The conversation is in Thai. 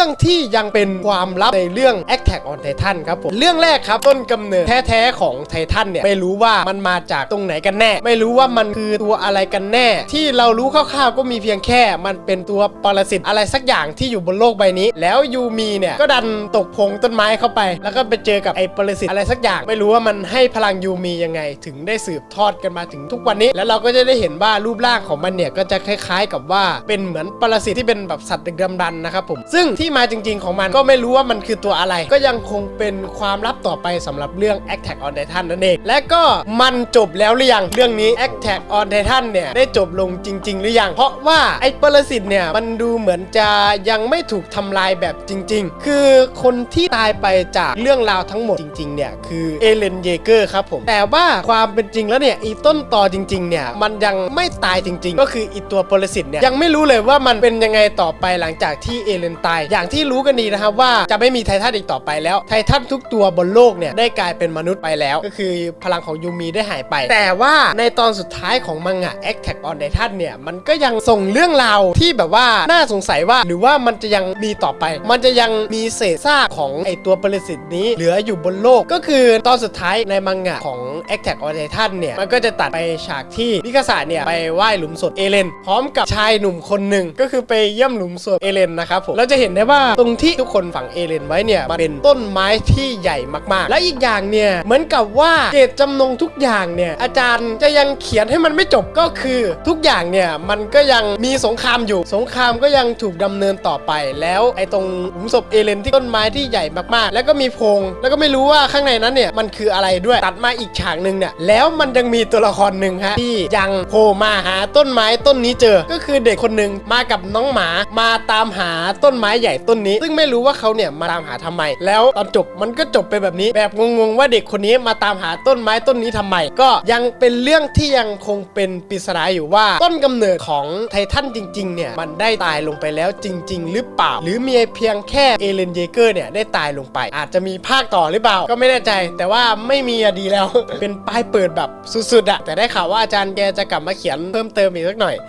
รื่องที่ยังเป็นความลับในเรื่อง Attack on Titan ครับผมเรื่องแรกครับต้นกำเนิดแท้ๆของไททันเนี่ยไม่รู้ว่ามันมาจากตรงไหนกันแน่ ไม่รู้ว่ามันคือตัวอะไรกันแน่ ที่เรารู้คร่าวๆก็มีเพียงแค่ มันเป็นตัวปรสิตอะไรสักอย่างที่อยู่บนโลกใบนี้ แล้วยูมีเนี่ยก็ดันตกพงต้นไม้เข้าไป แล้วก็ไปเจอกับไอ้ปรสิตอะไรสักอย่าง ไม่รู้ว่ามันให้พลังยูมียังไง ถึงได้สืบทอดกันมาถึงทุกวันนี้ แล้วเราก็จะได้เห็นว่ารูปร่างของมันเนี่ยก็จะคล้าย ๆ กับว่าเป็นเหมือนปรสิตที่เป็นแบบสัตว์ดึกดำบรรนะครับผมซึ่งที่มาจริง ๆของมันก็ไม่รู้ว่ามันคือตัวอะไร ก็ยังคงเป็นความลับต่อไปสำหรับเรื่อง Attack on Titan นั่นเอง และก็มันจบแล้วหรือยังเรื่องนี้ Attack on Titan เนี่ยได้จบลงจริง ๆ หรือยัง เพราะว่าไอ้ปรสิตเนี่ยมันดูเหมือนจะยังไม่ถูกทำลายแบบจริง ๆ คือคนที่ตายไปจากเรื่องราวทั้งหมดจริง ๆ เนี่ยคือเอเลนเยเกอร์ครับผม แต่ว่าความเป็นจริงแล้วเนี่ยอีต้นต่อจริง ๆ เนี่ยมันยังไม่ตายจริง ๆ ก็คืออีตัวปรสิตเนี่ยยังไม่รู้เลยว่ามันเป็นยังไงต่อไปหลังจากที่เอเลนตายอย่างที่รู้กันดีนะครับว่าจะไม่มีไททันอีกต่อไปแล้ว ไททันทุกตัวบนโลกเนี่ยได้กลายเป็นมนุษย์ไปแล้ว ก็คือพลังของยูมีได้หายไป แต่ว่าในตอนสุดท้ายของมังงะ Attack on Titan เนี่ยมันก็ยังส่งเรื่องราวที่แบบว่าน่าสงสัยว่า หรือว่ามันจะยังมีต่อไป มันจะยังมีเศษซากของไอตัวปรสิตนี้เหลืออยู่บนโลกก็คือตอนสุดท้ายในมังงะของ Attack on Titan เนี่ยมันก็จะตัดไปฉากที่มิคาสะเนี่ยไปไหว้หลุมศพเอเลน พร้อมกับชายหนุ่มคนหนึ่งก็คือไปเยี่ยมหลุมศพเอเลนนะครับผมเราจะเห็นได้ว่าตรงที่ทุกคนฝังเอเลนไว้เนี่ยมันเป็นต้นไม้ที่ใหญ่มากๆ และอีกอย่างเนี่ยเหมือนกับว่าเจตจำนงทุกอย่างเนี่ยอาจารย์จะยังเขียนให้มันไม่จบก็คือทุกอย่างเนี่ยมันก็ยังมีสงครามอยู่ สงครามก็ยังถูกดำเนินต่อไป แล้วไอ้ตรงหลุมศพเอเลนที่ต้นไม้ที่ใหญ่มากๆ แล้วก็มีพงแล้วก็ไม่รู้ว่าข้างในนั้นเนี่ยมันคืออะไรด้วยตัดมาอีกฉากหนึ่งเนี่ยแล้วมันยังมีตัวละครหนึ่งฮะที่ยังโผล่มาหาต้นไม้ต้นนี้เจอ ก็คือเด็กคนหนึ่งมากับน้องหมามาตามหาต้นไม้ใหญ่ต้นนี้ ซึ่งไม่รู้ว่าเขาเนี่ยมาตามหาทำไม แล้วตอนจบมันก็จบไปแบบนี้ แบบงงๆว่าเด็กคนนี้มาตามหาต้นไม้ต้นนี้ทำไม ก็ยังเป็นเรื่องที่ยังคงเป็นปริศนาอยู่ว่าต้นกำเนิดของไททันจริงๆเนี่ยมันได้ตายลงไปแล้วจริง ๆ หรือเปล่า หรือมีเพียงแค่เอเลนเยเกอร์เนี่ยได้ตายลงไป อาจจะมีภาคต่อหรือเปล่า ก็ไม่แน่ใจ แต่ว่าไม่มีอะดีแล้ว เป็นป้ายเปิดแบบสุดๆอะแต่ได้ข่าวว่าอาจารย์แกจะกลับมาเขียนเพิ่มเติมอีกสักหน่อย